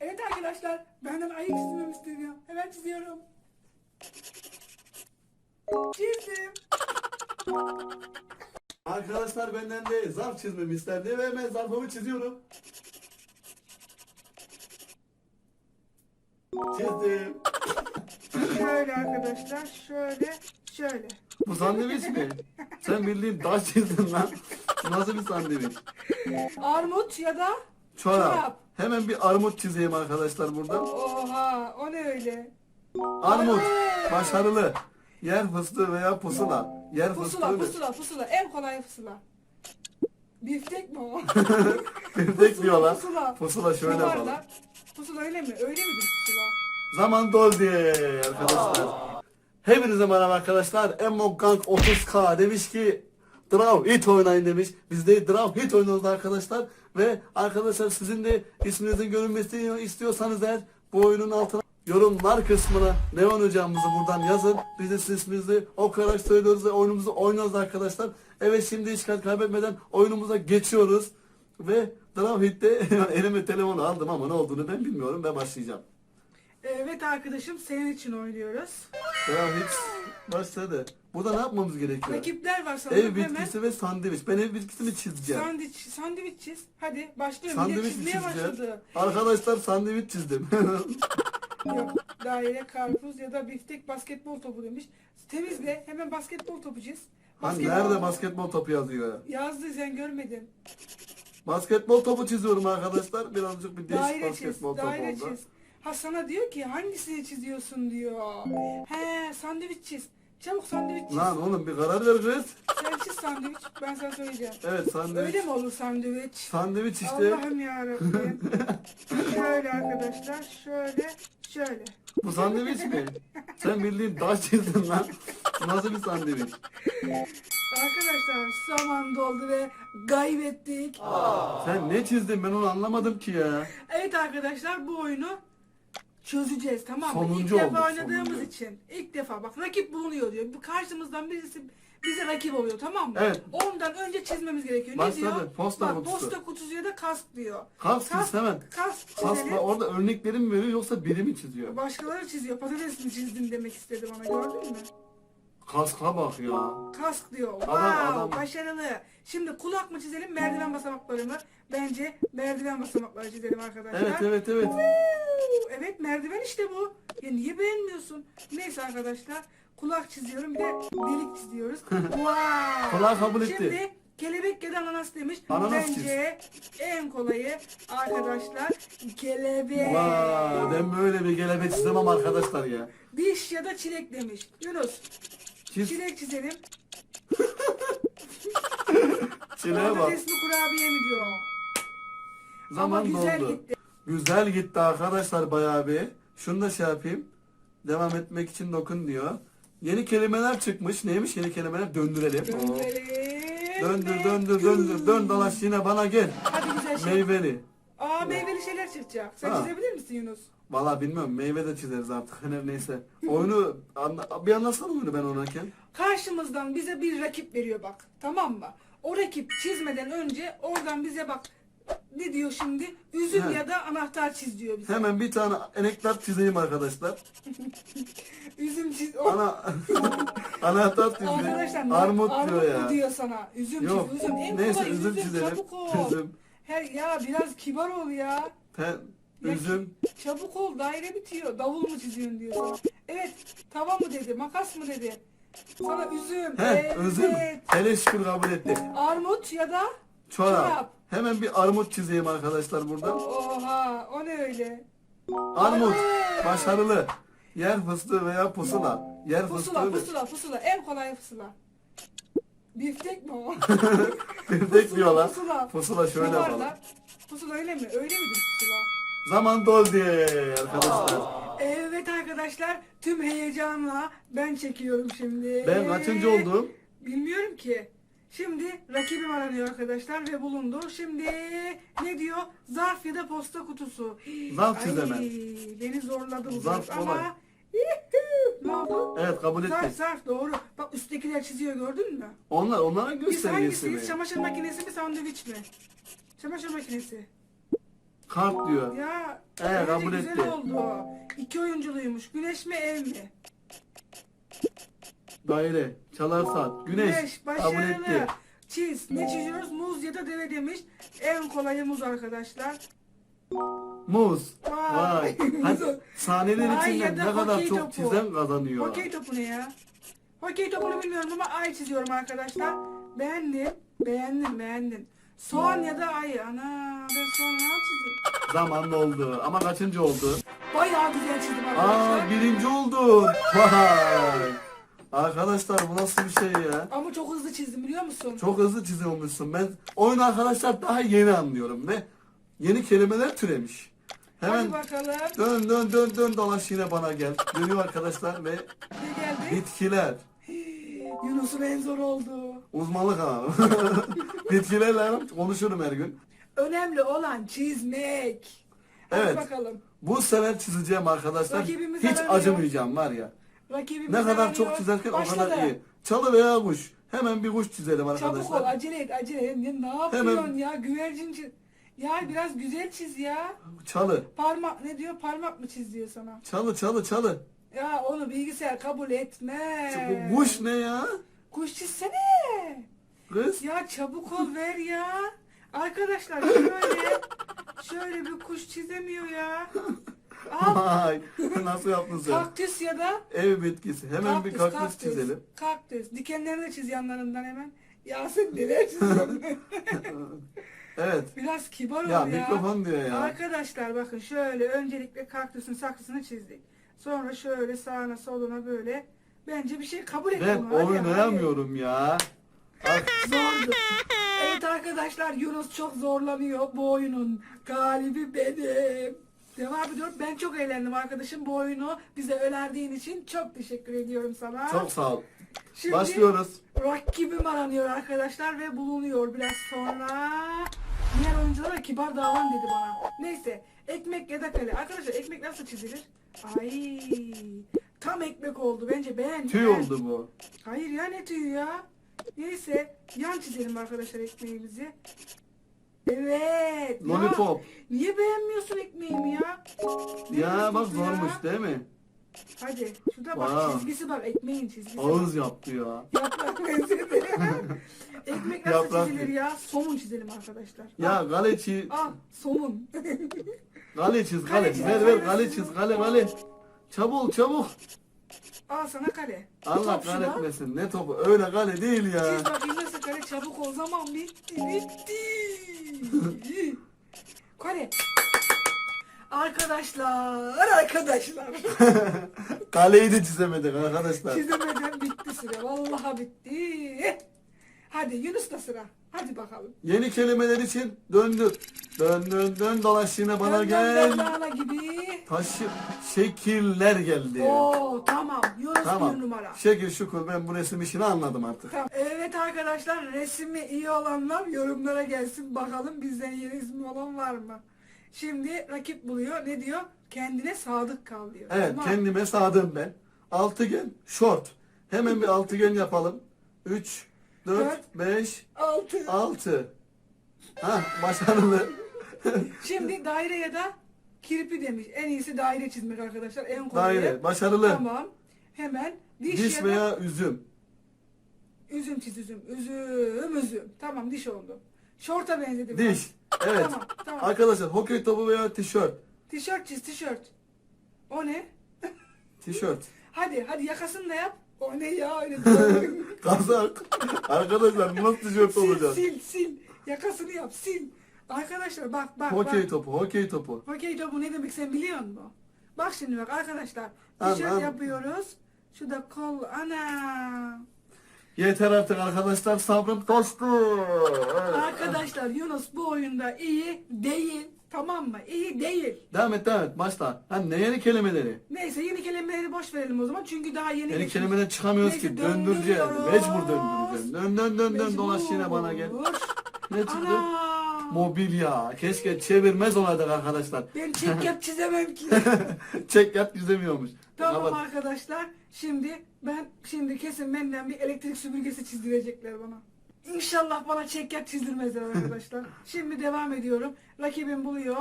Evet arkadaşlar, benden ayı çizmemi isteniyor. Hemen çiziyorum. Çizdim. Arkadaşlar benden de zarf çizmemi istendi ve hemen zarfımı çiziyorum. Çizdim. Şöyle arkadaşlar, şöyle, şöyle. Bu sandviç mi? Sen bildiğin taş çizdin lan. Nasıl bir sandviç? Armut ya da Çorap. Çorap. Hemen bir armut çizeyim arkadaşlar burada. oha, o ne öyle? Armut. Başarılı. Yer fıstığı veya pusula. Yer Pusula, fıstığı. pusula, pusula. En kolay pusula. Biftek mi o? Biftek diyorlar. Pusula. Pusula şöyle Yuvarlak. yapalım. Pusula öyle mi? Öyle midir pusula? Zaman doldu arkadaşlar. Hepinize merhaba arkadaşlar. Emmon Gang 30k demiş ki Draw Hit oynayın demiş. Biz de Draw Hit oynuyoruz arkadaşlar. Ve arkadaşlar sizin de isminizin görünmesini istiyorsanız eğer bu oyunun altına yorumlar kısmına Neon hocamızı buradan yazın. Biz de sizin isminizi okuyarak söylüyoruz ve oyunumuzu oynuyoruz arkadaşlar. Evet şimdi hiç kaybetmeden oyunumuza geçiyoruz. Ve Draw Hit'te elime telefonu aldım ama ne olduğunu ben bilmiyorum ve başlayacağım. Evet arkadaşım, senin için oynuyoruz. Ya hiç başladı. Burada ne yapmamız gerekiyor? Rakipler var sanırım Ev hemen. bitkisi ve sandviç. Ben ev bitkisini çizeceğim. Sandviç, sandviç çiz. Hadi başlıyorum. Sandviç çizmeye başladı. Arkadaşlar sandviç çizdim. Yok, daire, karpuz ya da biftek basketbol topu demiş. Temizle, hemen basketbol topu çiz. hani Basketbol- nerede basketbol topu yazıyor? Yazdı sen görmedin. Basketbol topu çiziyorum arkadaşlar. Birazcık bir değişik Daire çiz, basketbol topu daire oldu. çiz. Ha sana diyor ki hangisini çiziyorsun diyor. He sandviç çiz. Çabuk sandviç çiz. Lan oğlum bir karar ver kız. Sen çiz sandviç. Ben sana söyleyeceğim. Evet sandviç. Öyle mi olur sandviç? Sandviç işte. Allah'ım yarabbim. şöyle arkadaşlar. Şöyle. Şöyle. Bu sandviç mi? Sen bildiğin taş çizdin lan. Nasıl bir sandviç? Arkadaşlar zaman doldu ve kaybettik. Sen ne çizdin ben onu anlamadım ki ya. Evet arkadaşlar bu oyunu çözeceğiz tamam mı? Sonuncu İlk defa olduk, oynadığımız sonuncu. için. ilk defa bak rakip bulunuyor diyor. Bu karşımızdan birisi bize rakip oluyor tamam mı? Evet. Ondan önce çizmemiz gerekiyor. Başladı, Ne diyor? posta bak, kutusu. Posta kutusu ya da kask diyor. Kask çiz hemen. Kask çizelim. orada örnekleri mi veriyor yoksa biri mi çiziyor? Başkaları çiziyor. Patates mi çizdin demek istedi bana gördün mü? Kaska bak ya. Kask diyor. Wow, adam. başarılı. Şimdi kulak mı çizelim, merdiven basamakları mı? Bence merdiven basamakları çizelim arkadaşlar. Evet evet evet. Woo! Evet merdiven işte bu. Ya niye beğenmiyorsun? Neyse arkadaşlar kulak çiziyorum bir de delik çiziyoruz. wow. Kulak kabul etti. Şimdi kelebek ya da ananas demiş. Ananas Bence en kolayı arkadaşlar kelebek. Vay ben böyle bir gelebe çizemem arkadaşlar ya. Diş ya da çilek demiş. Yunus Çiz çilek çizelim. çileğe bak. Patatesli kurabiye mi diyor. Zaman Ama güzel doldu. gitti. Güzel gitti arkadaşlar bayağı bir. Şunu da şey yapayım. Devam etmek için dokun diyor. Yeni kelimeler çıkmış. Neymiş yeni kelimeler? Döndürelim. Döndürelim. Döndür döndür döndür. Dön dolaş yine bana gel. Hadi güzel şey. Meyveli. Aa meyveli şeyler çıkacak. Sen Ha. çizebilir misin Yunus? Valla bilmiyorum meyve de çizeriz artık. Hani neyse. Oyunu anla, bir anlatsana oyunu ben oynarken. Karşımızdan bize bir rakip veriyor bak. Tamam mı? O rakip çizmeden önce oradan bize bak. Ne diyor şimdi? Üzüm He. ya da anahtar çiz diyor bize. Hemen bir tane enektar çizeyim arkadaşlar. Üzüm çiz. Oh. Ana anahtar çizdi. Arkadaşlar Armut, armut diyor ya. diyor sana? Üzüm Yok. çiz. Üzüm. En Neyse kolay üzüm çizelim. Çabuk ol. Üzüm. Her, ya biraz kibar ol ya. Pe, Ya, üzüm. Çabuk ol daire bitiyor. Davul mu çiziyorsun diyor sana. Evet tava mı dedi makas mı dedi. Sana üzüm. He evet. üzüm. Hele şükür kabul etti. Armut ya da Çorap. Çorap. Hemen bir armut çizeyim arkadaşlar burada. Oha o ne öyle? Armut. Evet. Başarılı. Yer fıstığı veya pusula. Yer Pusula fıstığı. pusula pusula en kolay pusula. Biftek mi o? Birdek diyorlar. Pusula. Pusula şöyle yapalım. Pusula öyle mi? Öyle pusula? Zaman doldu arkadaşlar. Evet arkadaşlar tüm heyecanla ben çekiyorum şimdi. Ben kaçıncı oldum? Bilmiyorum ki. Şimdi rakibim aranıyor arkadaşlar ve bulundu. Şimdi ne diyor? Zarf ya da posta kutusu. Zarf Ay, çiz hemen. Beni zorladı bu Zarf zarf kolay. ama Yuhuu! ne oldu? Evet kabul Zarf ettik. zarf doğru. Bak üsttekiler çiziyor gördün mü? Onlar onların Biz göstergesi hangisiyiz? Çamaşır makinesi mi sandviç mi? Çamaşır makinesi. Kart diyor. Ya bence kabul güzel etti. oldu. İki oyunculuymuş. Güneş mi ev mi? Daire. Çalar saat. Güneş. Kabul başarılı. etti. Çiz. Ne çiziyoruz? Muz ya da deve demiş. En kolayı muz arkadaşlar. Muz. Vay. Vay. Hadi sahneler Vay içinden ya da ne kadar hokey çok topu. çizen kazanıyor. Hokey topu ne ya? Hokey topunu bilmiyorum ama ay çiziyorum arkadaşlar. Beğendim. Beğendim beğendim. Soğan ya da ay. Ana ne çizeyim? Zaman oldu. Ama kaçıncı oldu? Bayağı güzel çizdim arkadaşlar. Aa birinci oldun. Vay. Arkadaşlar bu nasıl bir şey ya? Ama çok hızlı çizdim biliyor musun? Çok hızlı çiziyormuşsun. Ben oyun arkadaşlar daha yeni anlıyorum ve yeni kelimeler türemiş. Hadi Hemen bakalım. dön dön dön dön dolaş yine bana gel. Dönüyor arkadaşlar ve Ne geldi? bitkiler. Yunus'un en zor oldu. Uzmanlık ha. Bitkilerle konuşurum her gün. Önemli olan çizmek. Hadi Evet. bakalım. Bu sefer çizeceğim arkadaşlar. Rakibimiz Hiç aranıyor. acımayacağım var ya. Rakibimiz Ne kadar çok çizerken o Başladı. kadar iyi. Çalı veya kuş. Hemen bir kuş çizelim Çabuk ol arkadaşlar. acele et acele et. Ya, ne yapıyorsun Hemen. ya güvercin çiz. Ya biraz güzel çiz ya. Çalı. Parmak ne diyor parmak mı çiz diyor sana. Çalı çalı çalı. Ya onu bilgisayar kabul etmez. Bu kuş ne ya? Kuş çizsene. Kız. Ya çabuk ol ver ya. Arkadaşlar şöyle şöyle bir kuş çizemiyor ya. Al Vay. Nasıl yaptın sen? kaktüs ya da Ev bitkisi. Hemen bir kaktüs çizelim. Kaktüs. Dikenlerini de çiz yanlarından hemen. Ya sen neler çiziyorsun? Evet. Biraz kibar ol Ya ya. mikrofon diyor ya. Arkadaşlar bakın şöyle öncelikle kaktüsün saksısını çizdik. Sonra şöyle sağına soluna böyle. Bence bir şey kabul et Ben bunu. Hadi, oynayamıyorum ya. Hadi. Zordu. Arkadaşlar Yunus çok zorlanıyor. Bu oyunun galibi benim. Devam ediyorum. Ben çok eğlendim arkadaşım. Bu oyunu bize önerdiğin için çok teşekkür ediyorum sana. çok sağ ol. Şimdi Başlıyoruz. rakibim aranıyor arkadaşlar ve bulunuyor biraz sonra. Diğer oyunculara kibar davran dedi bana. Neyse ekmek ya da kale. Arkadaşlar ekmek nasıl çizilir? Ay tam ekmek oldu bence beğen. Tüy oldu bu. Hayır ya ne tüyü ya. Neyse yan çizelim arkadaşlar ekmeğimizi. Evet. ya. Lollipop. niye beğenmiyorsun ekmeğimi ya? Ne Ya bak diyorsun ya? zormuş değil mi? Hadi şurada bak Wow. çizgisi bak ekmeğin çizgisi. Ağız yaptı ya. Yaprak benzedi. Ekmek nasıl Yaprak. çizilir ya? Somun çizelim arkadaşlar. Ya Al, kale çiz. al somun. Kale çiz Kale kale. çiz, Ver ver kale çiz. çiz. Kale kale. Çabuk çabuk. Al sana kale. Allah Top şuna. kahretmesin. Ne topu? Öyle kale değil ya. Çiz bakayım nasıl kale çabuk o zaman bitti bitti. kale. Arkadaşlar arkadaşlar. Kaleyi de çizemedik arkadaşlar. Çizemeden bitti süre. Vallahi bitti. Hadi Yunus da sıra. Hadi bakalım. Yeni kelimeler için döndür. Dön dön dön dolaş yine bana Dön, dön, gel. dön, Nana gibi. Taşı şekiller geldi. Oo tamam. Bir Tamam. numara. Şekil şukur ben bu resim işini anladım artık. Tamam. Evet arkadaşlar resmi iyi olanlar yorumlara gelsin bakalım bizden iyi resmi olan var mı? Şimdi rakip buluyor ne diyor? Kendine sadık kal diyor. Evet Tamam. kendime sadım ben. Altıgen short. Hemen bir altıgen yapalım. 3, 4, Dört. 5, Altı. 6. Hah başarılı. Şimdi daire ya da kirpi demiş. En iyisi daire çizmek arkadaşlar. En kolayı. Daire başarılı. Tamam. Hemen diş, Diş da veya üzüm. üzüm çiz üzüm. Üzüm üzüm. Tamam diş oldu. Şorta benzedi. Diş. Evet. Tamam tamam. Arkadaşlar hokey topu veya tişört. Tişört çiz tişört. O ne? Tişört. Hadi hadi yakasını da yap. O ne ya öyle diyorum. Kazak. Arkadaşlar nasıl tişört olacak? sil sil. Yakasını yap sil. Arkadaşlar bak bak Hokey bak. topu, hokey topu. Hokey topu ne demek sen biliyor musun? Bak şimdi bak arkadaşlar. Tamam, Tişört tamam. yapıyoruz. Şu da kol ana. Yeter artık arkadaşlar sabrım taştı. Arkadaşlar Yunus bu oyunda iyi değil. Tamam mı? İyi değil. Devam et devam et başla. Ha ne yeni kelimeleri? Neyse yeni kelimeleri boş verelim o zaman çünkü daha yeni Yeni geçmiş. kelimeden çıkamıyoruz Neyse, ki. Döndüreceğiz. Mecbur döndüreceğiz. Dön dön dön dön dolaş yine bana gel. Ne çıktı? Ana. Mobilya. Keşke çevirmez olaydık arkadaşlar. Ben çek yap çizemem ki. Çek yat yüzemiyormuş. tamam Kapat. arkadaşlar. Şimdi ben şimdi kesin benden bir elektrik süpürgesi çizdirecekler bana. İnşallah bana çek yap çizdirmezler arkadaşlar. şimdi devam ediyorum. Rakibim buluyor.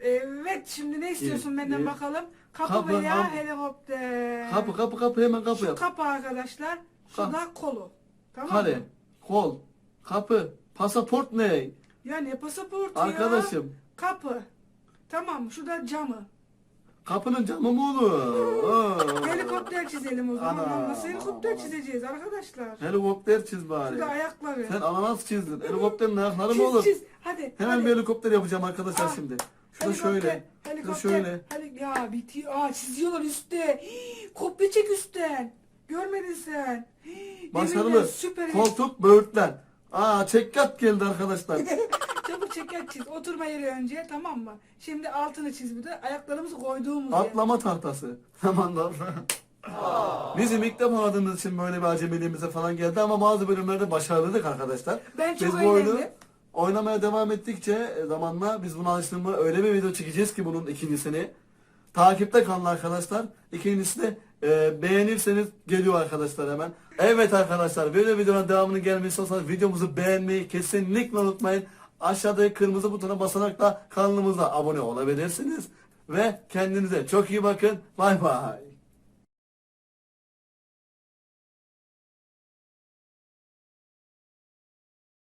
Evet şimdi ne istiyorsun İyi, benden iyi. bakalım? Kapı, Kapı, veya kapı. helikopter. Kapı kapı kapı hemen kapı Şu yap. kapı arkadaşlar. Şu da kolu. Tamam Kale, mı? kol, kapı, pasaport ne? Ya ne pasaportu ya? Arkadaşım Kapı. Tamam şu da camı. kapının camı mı olur? Aa. Helikopter çizelim o zaman. Ana. Nasıl helikopter çizeceğiz arkadaşlar? Helikopter çiz Şu bari. da ayakları. Sen ananas çizdin. Helikopterin ayakları mı çiz olur? çiz. Hadi. Hemen hadi. bir helikopter yapacağım arkadaşlar Ah, şimdi. Şurada Helikopter, şöyle. Şurada Helikopter. şöyle. Heli- ya bitiyor. Aa çiziyorlar üstte. Hii, kopya çek üstten. Görmedin sen. Hii, Başarılı. Süper. Koltuk böğürtlen. Aa çekkat geldi arkadaşlar. Çabuk çeker çiz. Oturma yeri önce tamam mı? Şimdi altını çiz bir de. Ayaklarımızı koyduğumuz yer. Atlama tahtası. Tamam da. Bizim ilk defa aradığımız için böyle bir acemiliğimize falan geldi ama bazı bölümlerde başarılıydık arkadaşlar. Ben çok biz bu oyunu eğlendim. oynamaya devam ettikçe e, zamanla biz buna alıştığımda öyle bir video çekeceğiz ki bunun ikincisini. Takipte kalın arkadaşlar. İkincisi de e, beğenirseniz geliyor arkadaşlar hemen. Evet arkadaşlar böyle videonun devamının gelmesi istiyorsanız videomuzu beğenmeyi kesinlikle unutmayın. Aşağıdaki kırmızı butona basarak da kanalımıza abone olabilirsiniz. Ve kendinize çok iyi bakın. Bay bay.